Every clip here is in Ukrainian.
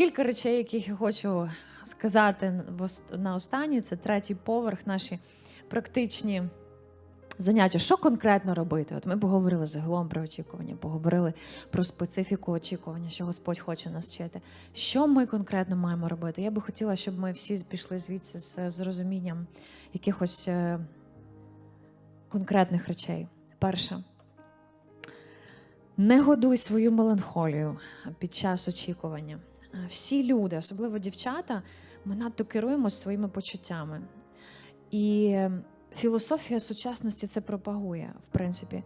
кілька речей, яких я хочу сказати на останнє. Це третій поверх, наші практичні заняття. Що конкретно робити? От ми поговорили загалом про очікування, поговорили про специфіку очікування, що Господь хоче нас вчити. Що ми конкретно маємо робити? Я би хотіла, щоб ми всі пішли звідси з з розумінням якихось е, конкретних речей. Перше. Не годуй свою меланхолію під час очікування. Е, Всі люди, особливо дівчата, ми надто керуємо своїми почуттями. І філософія сучасності це пропагує, в принципі.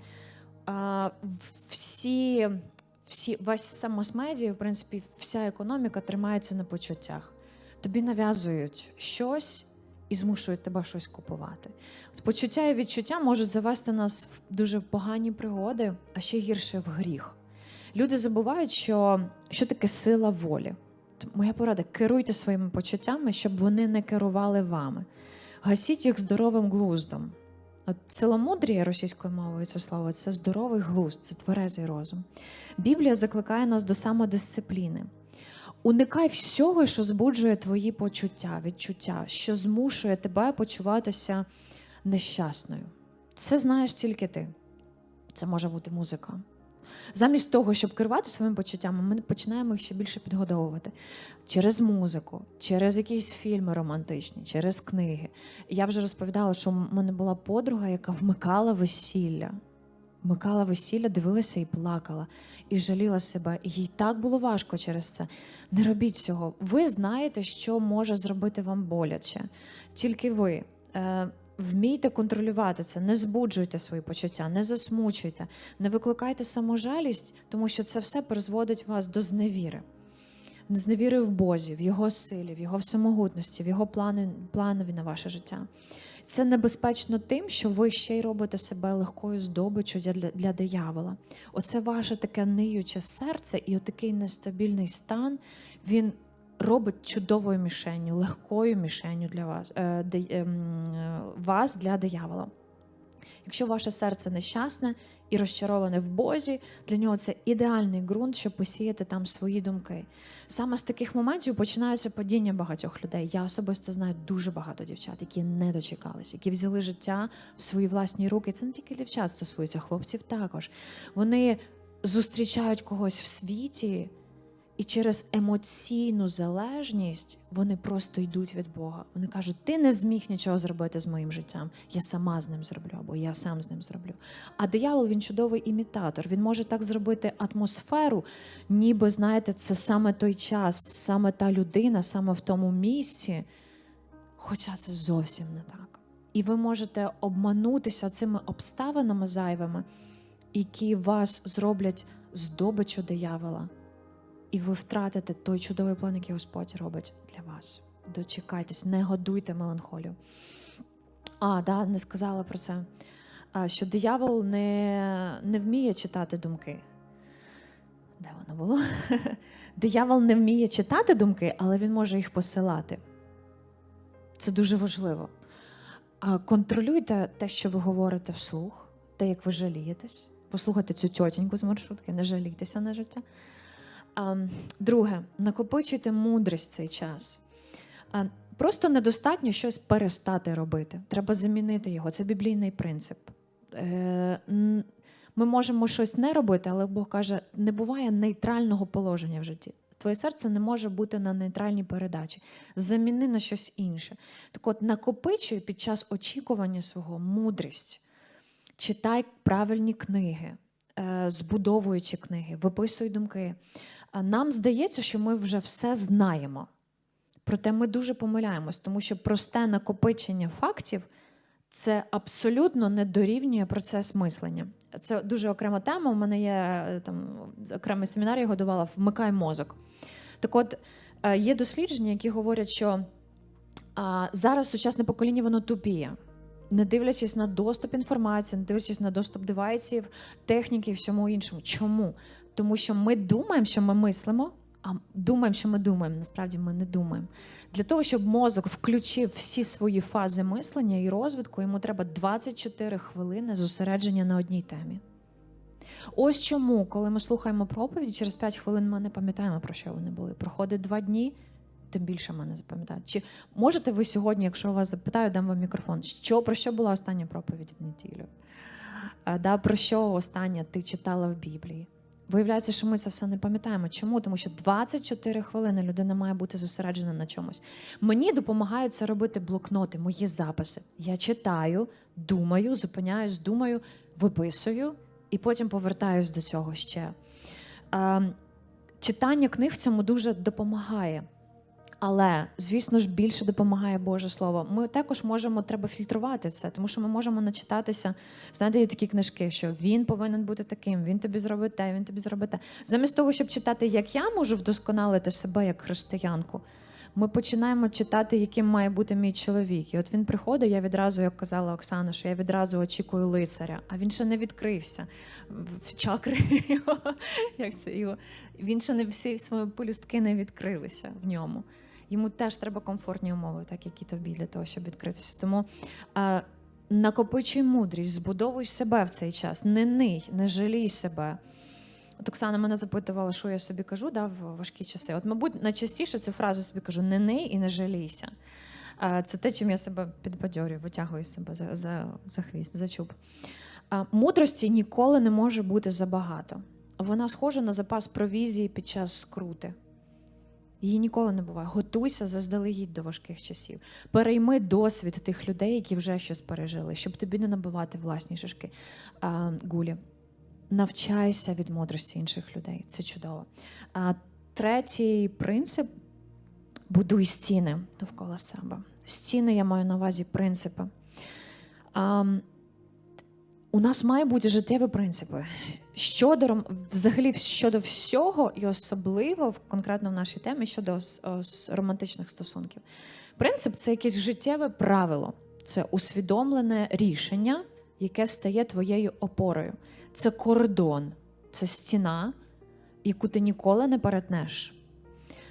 Всі, всі, весь вся мас-медіа, в принципі, вся економіка тримається на почуттях. Тобі нав'язують щось і змушують тебе щось купувати. От Почуття і відчуття можуть завести нас в дуже погані пригоди, а ще гірше в гріх. Люди забувають, що, що таке сила волі. Моя порада: керуйте своїми почуттями, щоб вони не керували вами. Гасіть їх здоровим глуздом. От ціломудріє російською мовою це слово це здоровий глузд, це тверезий розум. Біблія закликає нас до самодисципліни. Уникай всього, що збуджує твої почуття, відчуття, що змушує тебе почуватися нещасною. Це знаєш тільки ти. Це може бути музика. Замість того, щоб керувати своїми почуттями, ми починаємо їх ще більше підгодовувати через музику, через якісь фільми романтичні, через книги. Я вже розповідала, що в мене була подруга, яка вмикала весілля. Вмикала весілля, дивилася і плакала, і жаліла себе. Їй так було важко через це. Не робіть цього. Ви знаєте, що може зробити вам боляче. Тільки ви. Вмійте контролювати це, не збуджуйте свої почуття, не засмучуйте, не викликайте саможалість, тому що це все призводить вас до зневіри. Зневіри в Бозі, в Його силі, в Його всемогутності, в Його плани, планові на ваше життя. Це небезпечно тим, що ви ще й робите себе легкою здобиччю для, для диявола. Оце ваше таке ниюче серце і отакий нестабільний стан, він робить чудовою мішенню, легкою мішенню для вас, е, ем, е, вас для диявола. Якщо ваше серце нещасне і розчароване в Бозі, для нього це ідеальний ґрунт, щоб посіяти там свої думки. Саме з таких моментів починаються падіння багатьох людей. Я особисто знаю дуже багато дівчат, які не дочекались, які взяли життя в свої власні руки. Це не тільки дівчат стосується, хлопців також. Вони зустрічають когось в світі. І через емоційну залежність вони просто йдуть від Бога. Вони кажуть: ти не зміг нічого зробити з моїм життям. Я сама з ним зроблю, або я сам з ним зроблю. А диявол він чудовий імітатор. Він може так зробити атмосферу, ніби знаєте, це саме той час, саме та людина, саме в тому місці. Хоча це зовсім не так. І ви можете обманутися цими обставинами зайвими, які вас зроблять здобичу диявола і ви втратите той чудовий план, який Господь робить для вас. Дочекайтесь, не годуйте меланхолію. А, да, не сказала про це. Що диявол не, не вміє читати думки. Де воно було? Диявол не вміє читати думки, але він може їх посилати. Це дуже важливо. Контролюйте те, що ви говорите вслух, те, як ви жалієтесь. Послухайте цю тьотіньку з маршрутки, не жалійтеся на життя. Друге, накопичуйте мудрість цей час. Просто недостатньо щось перестати робити. Треба замінити його. Це біблійний принцип. Е, Ми можемо щось не робити, але Бог каже, не буває нейтрального положення в житті. Твоє серце не може бути на нейтральній передачі. Заміни на щось інше. Так от, накопичуй під час очікування свого мудрість. Читай правильні книги, е, збудовуючи книги, виписуй думки. Нам здається, що ми вже все знаємо. Проте ми дуже помиляємось, тому що просте накопичення фактів це абсолютно не дорівнює процес мислення. Це дуже окрема тема. У мене є е, там окремий семінар, я годувала Вмикай мозок. Так от е, є дослідження, які говорять, що а, зараз сучасне покоління воно тупіє. Не дивлячись на доступ інформації, не дивлячись на доступ девайсів, техніки і всьому іншому. Чому? Тому що ми думаємо, що ми мислимо, а думаємо, що ми думаємо. Насправді ми не думаємо. Для того, щоб мозок включив всі свої фази мислення і розвитку, йому треба 24 хвилини зосередження на одній темі. Ось чому, коли ми слухаємо проповіді, через 5 хвилин ми не пам'ятаємо, про що вони були. Проходить два дні, тим більше ми не запам'ятаємо. Чи можете ви сьогодні, якщо вас запитаю, дам вам мікрофон, що, про що була остання проповідь в неділю? Да, про що остання ти читала в Біблії? Виявляється, що ми це все не пам'ятаємо. Чому? Тому що 24 хвилини людина має бути зосереджена на чомусь. Мені допомагають це робити блокноти, мої записи. Я читаю, думаю, зупиняюсь, думаю, виписую і потім повертаюсь до цього ще. Е, читання книг в цьому дуже допомагає. Але, звісно ж, більше допомагає Боже Слово. Ми також можемо, треба фільтрувати це, тому що ми можемо начитатися. Знаєте, є такі книжки, що він повинен бути таким, він тобі зробить те, він тобі зробить те. Замість того, щоб читати, як я можу вдосконалити себе як християнку, ми починаємо читати, яким має бути мій чоловік. І от він приходить, я відразу, як казала Оксана, що я відразу очікую лицаря, а він ще не відкрився в чакри його. Як це його? Він ще не всі свої полюстки не відкрилися в ньому. Йому теж треба комфортні умови, так як і тобі, для того, щоб відкритися. Тому а, накопичуй мудрість, збудовуй себе в цей час, не ний, не жалій себе. От Оксана мене запитувала, що я собі кажу да, в важкі часи. От, мабуть, найчастіше цю фразу собі кажу: не ний і не жалійся. Це те, чим я себе підбадьорюю, витягую себе за, за, за хвіст, за чуб. Мудрості ніколи не може бути забагато. Вона схожа на запас провізії під час скрути. Її ніколи не буває. Готуйся заздалегідь до важких часів. Перейми досвід тих людей, які вже щось пережили, щоб тобі не набивати власні шишки а, гулі. Навчайся від мудрості інших людей. Це чудово. А третій принцип будуй стіни довкола себе. Стіни я маю на увазі принципи. А, у нас має бути життєві принципи. Щодо взагалі щодо всього, і особливо в конкретно в нашій темі щодо романтичних стосунків. Принцип це якесь життєве правило, це усвідомлене рішення, яке стає твоєю опорою. Це кордон, це стіна, яку ти ніколи не перетнеш.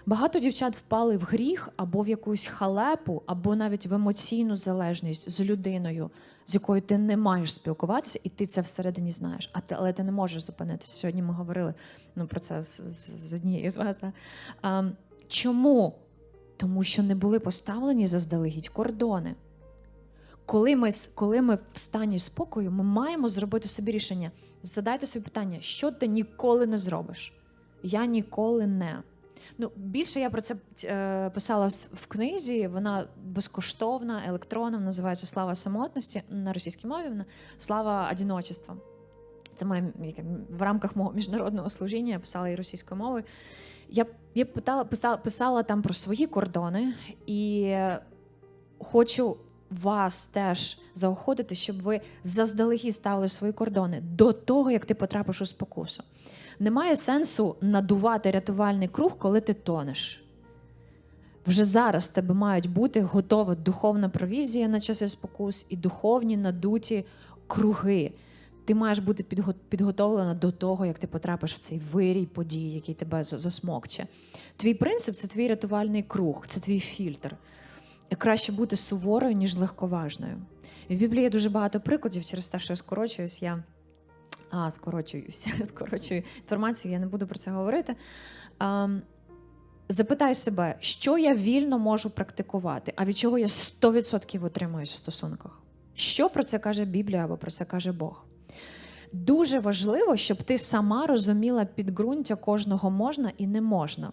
Багато дівчат впали в гріх або в якусь халепу, або навіть в емоційну залежність з людиною, з якою ти не маєш спілкуватися, і ти це всередині знаєш. А ти, але ти не можеш зупинитися. Сьогодні ми говорили ну, про це з, з, з однією з вас. Да? А, чому? Тому що не були поставлені заздалегідь кордони. Коли ми, коли ми в стані спокою, ми маємо зробити собі рішення. Задайте собі питання, що ти ніколи не зробиш? Я ніколи не. Ну, більше я про це е, писала в книзі. Вона безкоштовна, електронна, називається Слава самотності на російській мові. Вона слава одиночества. Це моє в рамках мого міжнародного служіння. Я писала і російською мовою. Я, я питала, писала, писала там про свої кордони і хочу вас теж заохотити, щоб ви заздалегідь ставили свої кордони до того, як ти потрапиш у спокусу. Немає сенсу надувати рятувальний круг, коли ти тонеш. Вже зараз в тебе мають бути готова духовна провізія на часи спокус і духовні надуті круги. Ти маєш бути підготовлена до того, як ти потрапиш в цей вирій подій, який тебе засмокче. Твій принцип це твій рятувальний круг, це твій фільтр. Краще бути суворою, ніж легковажною. І в Біблії дуже багато прикладів через те, що я скорочуюсь. Я а, скорочуюся, скорочую інформацію, я не буду про це говорити. А, запитай себе, що я вільно можу практикувати, а від чого я 100% отримуюсь в стосунках. Що про це каже Біблія або про це каже Бог? Дуже важливо, щоб ти сама розуміла підґрунтя кожного можна і не можна.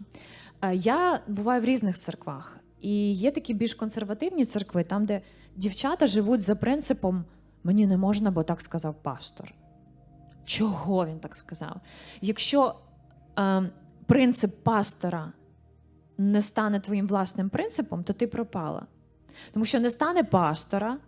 Е, Я буваю в різних церквах, і є такі більш консервативні церкви, там, де дівчата живуть за принципом мені не можна, бо так сказав пастор. Чого він так сказав? Якщо е, принцип пастора не стане твоїм власним принципом, то ти пропала. Тому що не стане пастора,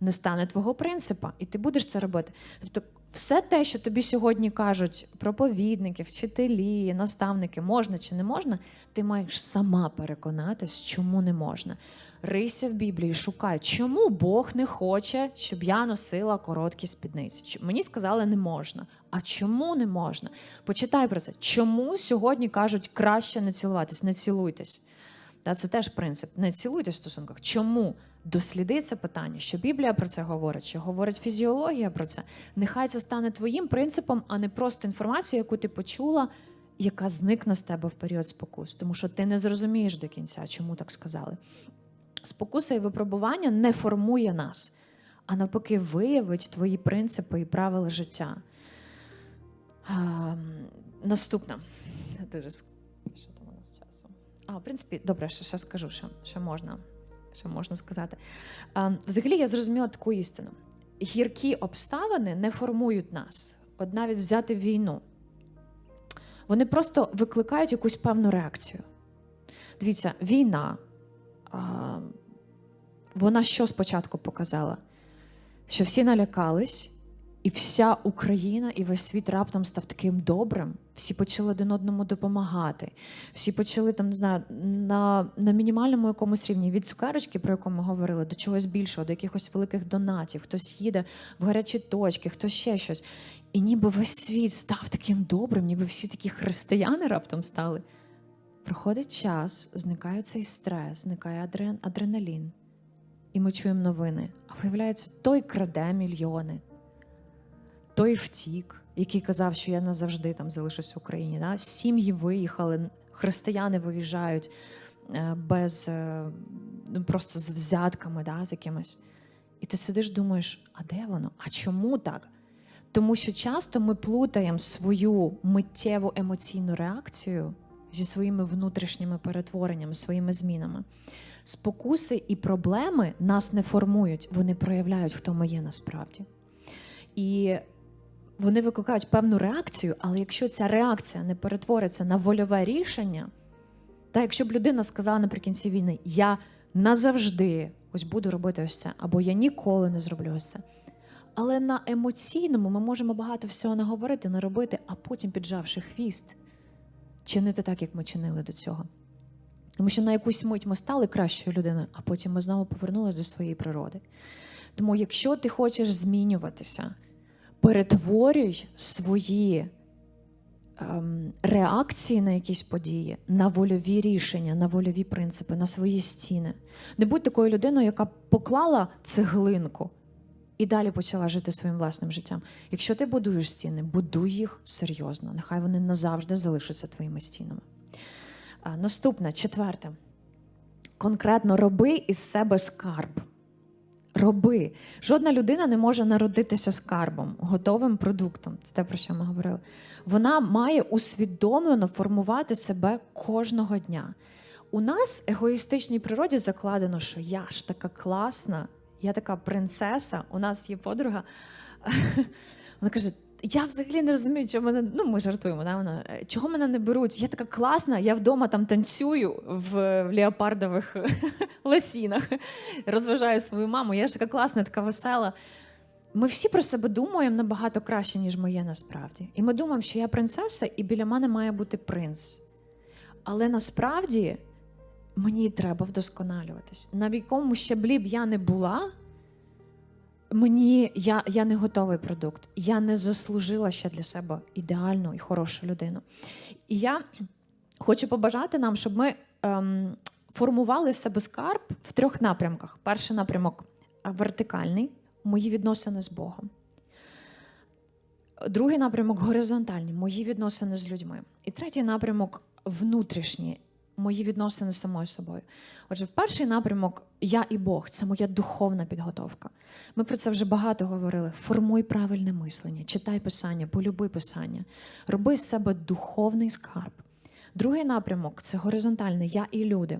не стане твого принципа, і ти будеш це робити. Тобто, все те, що тобі сьогодні кажуть проповідники, вчителі, наставники, можна чи не можна, ти маєш сама переконатись, чому не можна. Рийся в Біблії, шукай, чому Бог не хоче, щоб я носила короткі спідниці. Мені сказали, не можна. А чому не можна? Почитай про це. Чому сьогодні кажуть краще не цілуватись, не цілуйтесь? Це теж принцип. Не цілуйтесь в стосунках. Чому? Досліди це питання, що Біблія про це говорить, що говорить фізіологія про це. Нехай це стане твоїм принципом, а не просто інформацією, яку ти почула, яка зникне з тебе в період спокус. Тому що ти не зрозумієш до кінця, чому так сказали. Спокуса і випробування не формує нас, а навпаки, виявить твої принципи і правила життя. А, наступна. Дуже А, в принципі, добре, ще, ще скажу, що, що можна. Що можна сказати? А, взагалі, я зрозуміла таку істину: гіркі обставини не формують нас. От навіть взяти війну. Вони просто викликають якусь певну реакцію. Дивіться, війна, а, вона що спочатку показала? Що всі налякались, і вся Україна і весь світ раптом став таким добрим. Всі почали один одному допомагати. Всі почали там, не знаю, на, на мінімальному якомусь рівні від цукерочки, про яку ми говорили, до чогось більшого, до якихось великих донатів. Хтось їде в гарячі точки, хтось ще щось. І ніби весь світ став таким добрим, ніби всі такі християни раптом стали. Проходить час, зникає цей стрес, зникає адрен, адреналін. І ми чуємо новини. А виявляється, той краде мільйони, той втік, який казав, що я назавжди там залишусь в Україні. Да? Сім'ї виїхали, християни виїжджають е, без е, ну, просто з взятками, да, з якимось. І ти сидиш, думаєш, а де воно? А чому так? Тому що часто ми плутаємо свою миттєву емоційну реакцію зі своїми внутрішніми перетвореннями, своїми змінами. Спокуси і проблеми нас не формують, вони проявляють, хто ми є насправді. І вони викликають певну реакцію, але якщо ця реакція не перетвориться на вольове рішення, та якщо б людина сказала наприкінці війни, я назавжди ось буду робити ось це, або я ніколи не зроблю ось це. Але на емоційному ми можемо багато всього наговорити, наробити, а потім, піджавши хвіст, чинити так, як ми чинили до цього. Тому що на якусь мить ми стали кращою людиною, а потім ми знову повернулися до своєї природи. Тому, якщо ти хочеш змінюватися, перетворюй свої ем, реакції на якісь події, на вольові рішення, на вольові принципи, на свої стіни. Не будь такою людиною, яка поклала цеглинку і далі почала жити своїм власним життям. Якщо ти будуєш стіни, будуй їх серйозно. Нехай вони назавжди залишаться твоїми стінами. Наступне, четверте. Конкретно роби із себе скарб. Роби. Жодна людина не може народитися скарбом, готовим продуктом. Це те, про що ми говорили. Вона має усвідомлено формувати себе кожного дня. У нас егоїстичній природі закладено, що я ж така класна, я така принцеса. У нас є подруга. Вона каже: я взагалі не розумію, чого мене. Ну, ми жартуємо, да, вона, «Е, чого мене не беруть. Я така класна, я вдома там танцюю в, в леопардових лосінах, розважаю свою маму. Я ж така класна, така весела. Ми всі про себе думаємо набагато краще, ніж ми є насправді. І ми думаємо, що я принцеса, і біля мене має бути принц. Але насправді мені треба вдосконалюватись. На якому щаблі б я не була, мені я, я не готовий продукт. Я не заслужила ще для себе ідеальну і хорошу людину. І я хочу побажати нам, щоб ми ем, формували себе скарб в трьох напрямках. Перший напрямок вертикальний мої відносини з Богом. Другий напрямок горизонтальний мої відносини з людьми. І третій напрямок внутрішній мої відносини з самою собою. Отже, в перший напрямок я і Бог це моя духовна підготовка. Ми про це вже багато говорили. Формуй правильне мислення, читай писання, полюби писання, роби з себе духовний скарб. Другий напрямок це горизонтальний я і люди.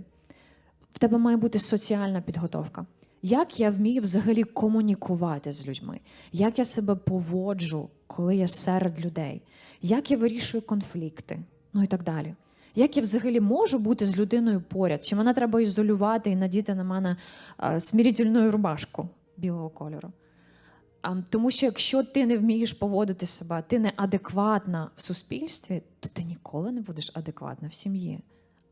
В тебе має бути соціальна підготовка. Як я вмію взагалі комунікувати з людьми? Як я себе поводжу, коли я серед людей? Як я вирішую конфлікти? Ну і так далі. Як я взагалі можу бути з людиною поряд? Чи мене треба ізолювати і надіти на мене а, смирительну рубашку білого кольору? Тому що якщо ти не вмієш поводити себе, ти не адекватна в суспільстві, то ти ніколи не будеш адекватна в сім'ї.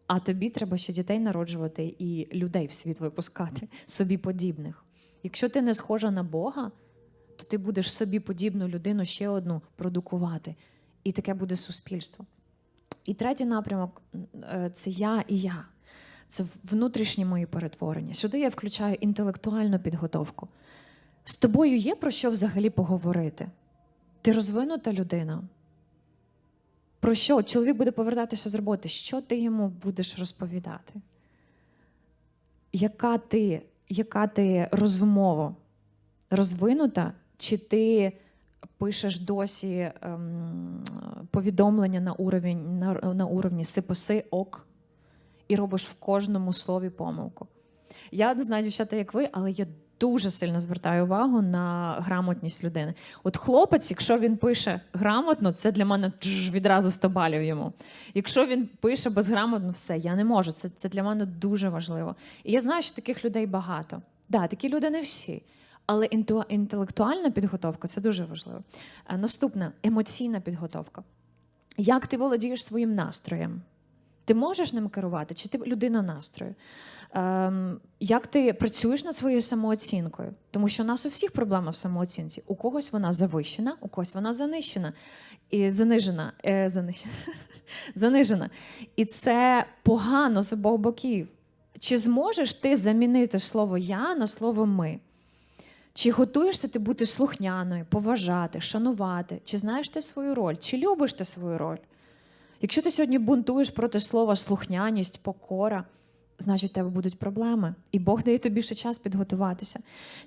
А тобі треба ще дітей народжувати і людей в світ випускати, собі подібних. Якщо ти не схожа на Бога, то ти будеш собі подібну людину ще одну продукувати. І таке буде суспільство. І третій напрямок е, це я і я. це внутрішні мої перетворення. Сюди я включаю інтелектуальну підготовку. З тобою є про що взагалі поговорити? Ти розвинута людина. Про що? Чоловік буде повертатися з роботи. Що ти йому будеш розповідати? Яка ти, яка ти розумово розвинута, чи ти пишеш досі ем, повідомлення на уровень, на, на уровні сипоси ок і робиш в кожному слові помилку? Я не знаю, дівчата, як ви, але я дуже сильно звертаю увагу на грамотність людини. От хлопець, якщо він пише грамотно, це для мене відразу 100 балів йому. Якщо він пише безграмотно, все, я не можу. Це, це для мене дуже важливо. І я знаю, що таких людей багато. Да, такі люди не всі. Але інтелектуальна підготовка це дуже важливо. Е, Наступне емоційна підготовка. Як ти володієш своїм настроєм? Ти можеш ним керувати, чи ти людина настрою? Ем, як ти працюєш над своєю самооцінкою? Тому що у нас у всіх проблема в самооцінці. У когось вона завищена, у когось вона занищена і занижена. Е, занищена. занижена. І це погано з обох боків. Чи зможеш ти замінити слово я на слово ми? Чи готуєшся ти бути слухняною, поважати, шанувати? Чи знаєш ти свою роль? Чи любиш ти свою роль? Якщо ти сьогодні бунтуєш проти слова слухняність, покора, значить у тебе будуть проблеми. І Бог дає тобі ще час підготуватися.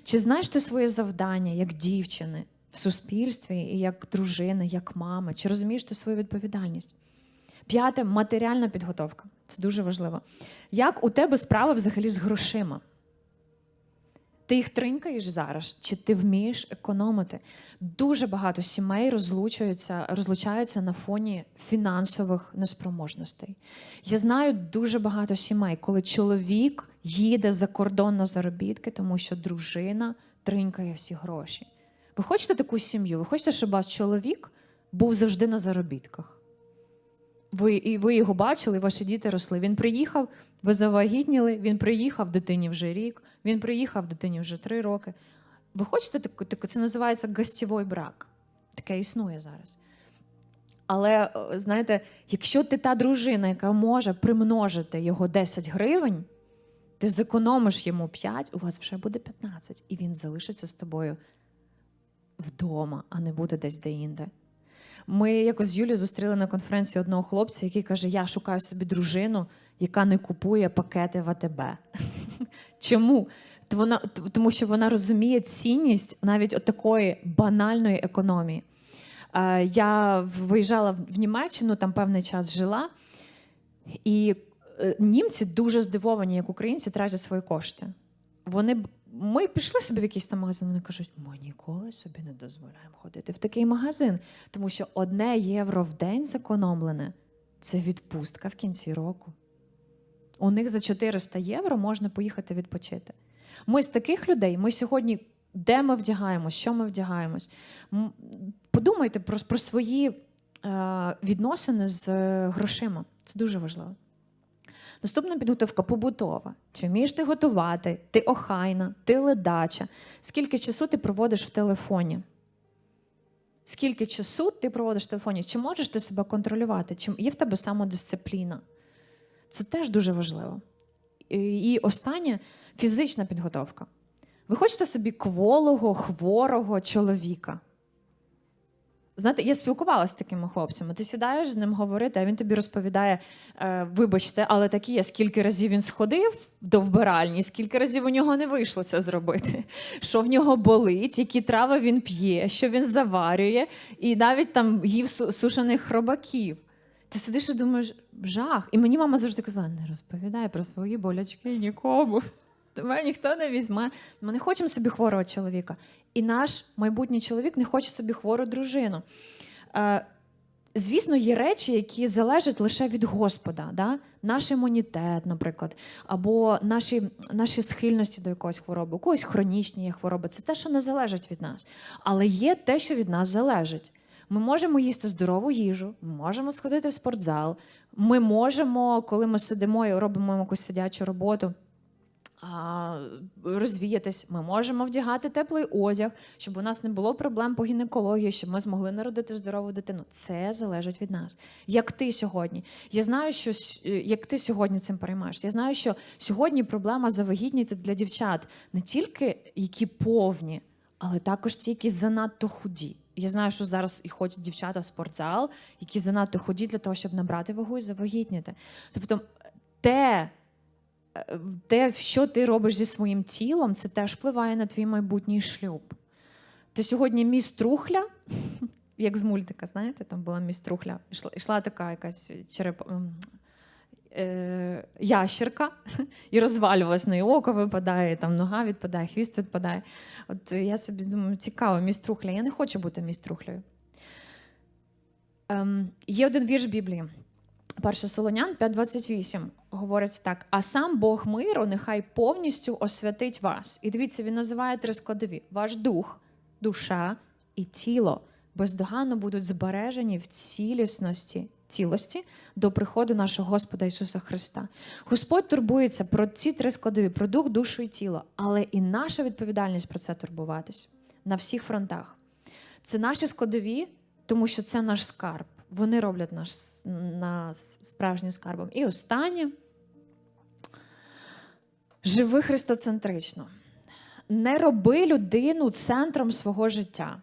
Чи знаєш ти своє завдання як дівчини в суспільстві, і як дружини, як мами? Чи розумієш ти свою відповідальність? П'яте матеріальна підготовка. Це дуже важливо. Як у тебе справи взагалі з грошима? Ти їх тринкаєш зараз, чи ти вмієш економити? Дуже багато сімей розлучаються, розлучаються на фоні фінансових неспроможностей. Я знаю дуже багато сімей, коли чоловік їде за кордон на заробітки, тому що дружина тринкає всі гроші. Ви хочете таку сім'ю? Ви хочете, щоб ваш чоловік був завжди на заробітках? Ви, і ви його бачили, ваші діти росли. Він приїхав, ви завагітніли, він приїхав дитині вже рік, він приїхав дитині вже три роки. Ви хочете таку, це називається гостєвий брак. Таке існує зараз. Але е, знаєте, якщо ти та дружина, яка може примножити його 10 гривень, ти зекономиш йому 5, у вас вже буде 15, і він залишиться з тобою вдома, а не буде десь де-інде. Ми якось з Юлією зустріли на конференції одного хлопця, який каже: Я шукаю собі дружину, яка не купує пакети в АТБ. Чому? Тому що вона розуміє цінність навіть от такої банальної економії. Е, Я виїжджала в Німеччину, там певний час жила, і е, німці дуже здивовані, як українці тратять свої кошти. Вони ми пішли собі в якийсь там магазин, вони кажуть, ми ніколи собі не дозволяємо ходити в такий магазин, тому що одне євро в день зекономлене це відпустка в кінці року. У них за 400 євро можна поїхати відпочити. Ми з таких людей, ми сьогодні, де ми вдягаємось, що ми вдягаємось. Подумайте про, про свої е, відносини з е, грошима. Це дуже важливо. Наступна підготовка побутова. Чи вмієш ти готувати? Ти охайна, ти ледача. Скільки часу ти проводиш в телефоні? Скільки часу ти проводиш в телефоні? Чи можеш ти себе контролювати? Чи є в тебе самодисципліна? Це теж дуже важливо. І останнє фізична підготовка. Ви хочете собі кволого, хворого чоловіка? Знаєте, я спілкувалася з такими хлопцями. Ти сідаєш з ним говорити, а він тобі розповідає: е, вибачте, але такі є, скільки разів він сходив до вбиральні, скільки разів у нього не вийшло це зробити. Що в нього болить, які трави він п'є, що він заварює, і навіть там їв сушених хробаків. Ти сидиш і думаєш, жах. І мені мама завжди казала: не розповідай про свої болячки нікому. Тебе ніхто не візьме. Ми не хочемо собі хворого чоловіка. І наш майбутній чоловік не хоче собі хвору дружину. Е, звісно, є речі, які залежать лише від Господа. Да? Наш імунітет, наприклад, або наші, наші схильності до якоїсь хвороби, у когось хронічні хвороби. Це те, що не залежить від нас. Але є те, що від нас залежить. Ми можемо їсти здорову їжу, ми можемо сходити в спортзал. Ми можемо, коли ми сидимо і робимо якусь сидячу роботу, розвіятись, ми можемо вдягати теплий одяг, щоб у нас не було проблем по гінекології, щоб ми змогли народити здорову дитину. Це залежить від нас. Як ти сьогодні? Я знаю, що е, як ти сьогодні цим переймаєшся. Я знаю, що сьогодні проблема завагітніти для дівчат не тільки які повні, але також ті, які занадто худі. Я знаю, що зараз і ходять дівчата в спортзал, які занадто худі для того, щоб набрати вагу і завагітніти. Тобто, те, те, що ти робиш зі своїм тілом, це теж впливає на твій майбутній шлюб. Ти сьогодні міс трухля, як з мультика, знаєте, там була міс трухля. Йшла, йшла така якась череп, ем, е, ящерка, і розвалювалась, неї око випадає, там нога відпадає, хвіст відпадає. От я собі думаю, цікаво, міс трухля. Я не хочу бути міс трухлею. Ем, є один вірш Біблії. 1 Солонян 5.28 говорить так: а сам Бог миру нехай повністю освятить вас. І дивіться, він називає три складові: ваш дух, душа і тіло бездоганно будуть збережені в цілісності, цілості до приходу нашого Господа Ісуса Христа. Господь турбується про ці три складові: про дух, душу і тіло, але і наша відповідальність про це турбуватись на всіх фронтах. Це наші складові, тому що це наш скарб. Вони роблять наш, нас справжнім скарбом. І останнє живи христоцентрично. Не роби людину центром свого життя.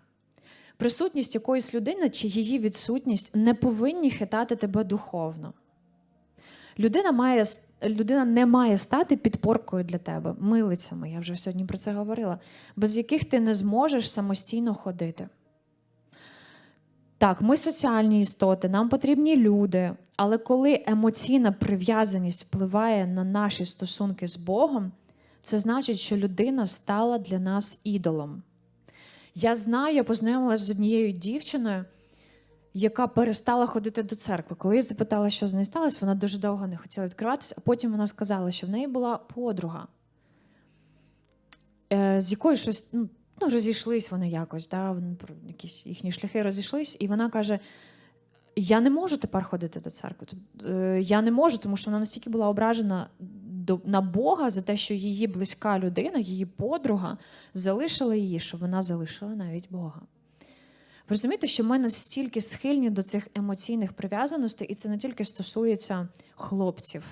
Присутність якоїсь людини чи її відсутність не повинні хитати тебе духовно. Людина, має, людина не має стати підпоркою для тебе, милицями, я вже сьогодні про це говорила, без яких ти не зможеш самостійно ходити. Так, ми соціальні істоти, нам потрібні люди, але коли емоційна прив'язаність впливає на наші стосунки з Богом, це значить, що людина стала для нас ідолом. Я знаю, я познайомилася з однією дівчиною, яка перестала ходити до церкви. Коли я запитала, що з нею сталося, вона дуже довго не хотіла відкриватися, а потім вона сказала, що в неї була подруга, е, з якою щось ну, ну, розійшлись вони якось, да, якісь їхні шляхи розійшлись, і вона каже: Я не можу тепер ходити до церкви. Е, Я не можу, тому що вона настільки була ображена на Бога за те, що її близька людина, її подруга залишила її, що вона залишила навіть Бога. Ви розумієте, що ми настільки схильні до цих емоційних прив'язаностей, і це не тільки стосується хлопців,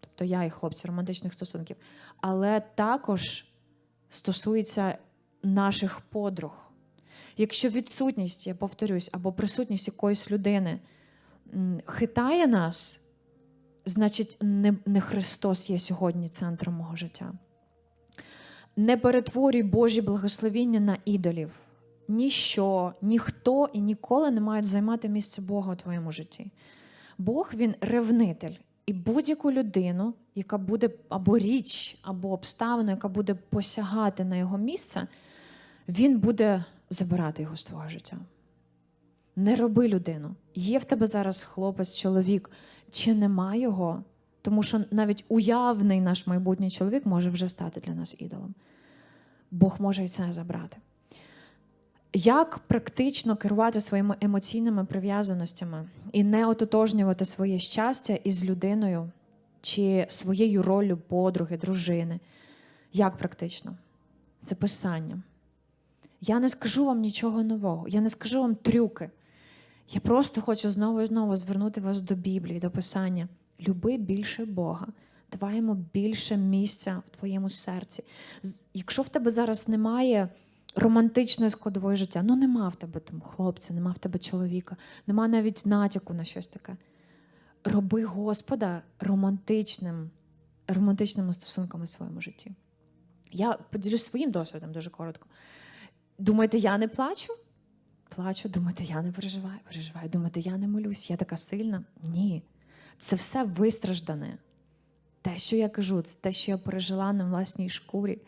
тобто я і хлопці романтичних стосунків, але також стосується наших подруг. Якщо відсутність, я повторюсь, або присутність якоїсь людини хитає нас, значить, не, Христос є сьогодні центром мого життя. Не перетворюй Божі благословіння на ідолів. Ніщо, ніхто і ніколи не мають займати місце Бога у твоєму житті. Бог він ревнитель. І будь-яку людину, яка буде або річ, або обставину, яка буде посягати на його місце, він буде забирати його з твого життя. Не роби людину. Є в тебе зараз хлопець, чоловік, чи нема його, тому що навіть уявний наш майбутній чоловік може вже стати для нас ідолом. Бог може і це забрати. Як практично керувати своїми емоційними прив'язаностями і не ототожнювати своє щастя із людиною чи своєю роллю подруги, дружини? Як практично? Це писання. Я не скажу вам нічого нового, я не скажу вам трюки. Я просто хочу знову і знову звернути вас до Біблії, до Писання. Люби більше Бога, давай йому більше місця в твоєму серці. Якщо в тебе зараз немає романтичної складової життя, ну нема в тебе там хлопця, нема в тебе чоловіка, нема навіть натяку на щось таке. Роби Господа романтичним, романтичними стосунками в своєму житті. Я поділюсь своїм досвідом дуже коротко. Думаєте, я не плачу? Плачу, думаєте, я не переживаю, переживаю. Думаєте, я не молюсь, я така сильна? Ні. Це все вистраждане. Те, що я кажу, це те, що я пережила на власній шкурі.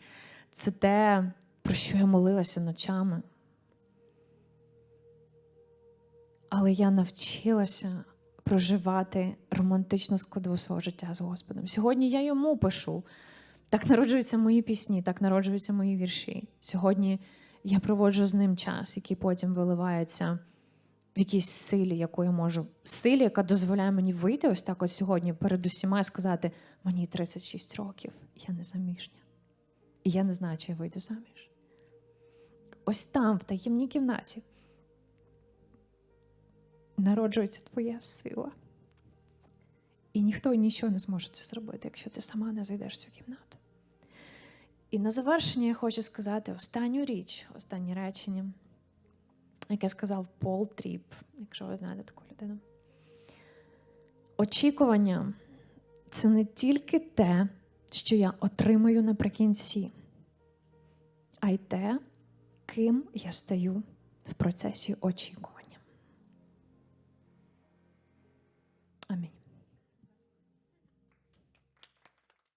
Це те, про що я молилася ночами. Але я навчилася проживати романтичну складову свого життя з Господом. Сьогодні я йому пишу. Так народжуються мої пісні, так народжуються мої вірші. Сьогодні я проводжу з ним час, який потім виливається в якійсь силі, яку я можу. Силі, яка дозволяє мені вийти ось так от сьогодні перед усіма і сказати: мені 36 років, я не заміжня. і я не знаю, чи я вийду заміж. Ось там, в таємній кімнаті, народжується твоя сила. І ніхто нічого не зможе це зробити, якщо ти сама не зайдеш в цю кімнату. І на завершення я хочу сказати останню річ, останнє речення, яке сказав Пол Тріп, якщо ви знаєте таку людину. Очікування це не тільки те, що я отримаю наприкінці, а й те, ким я стаю в процесі очікування.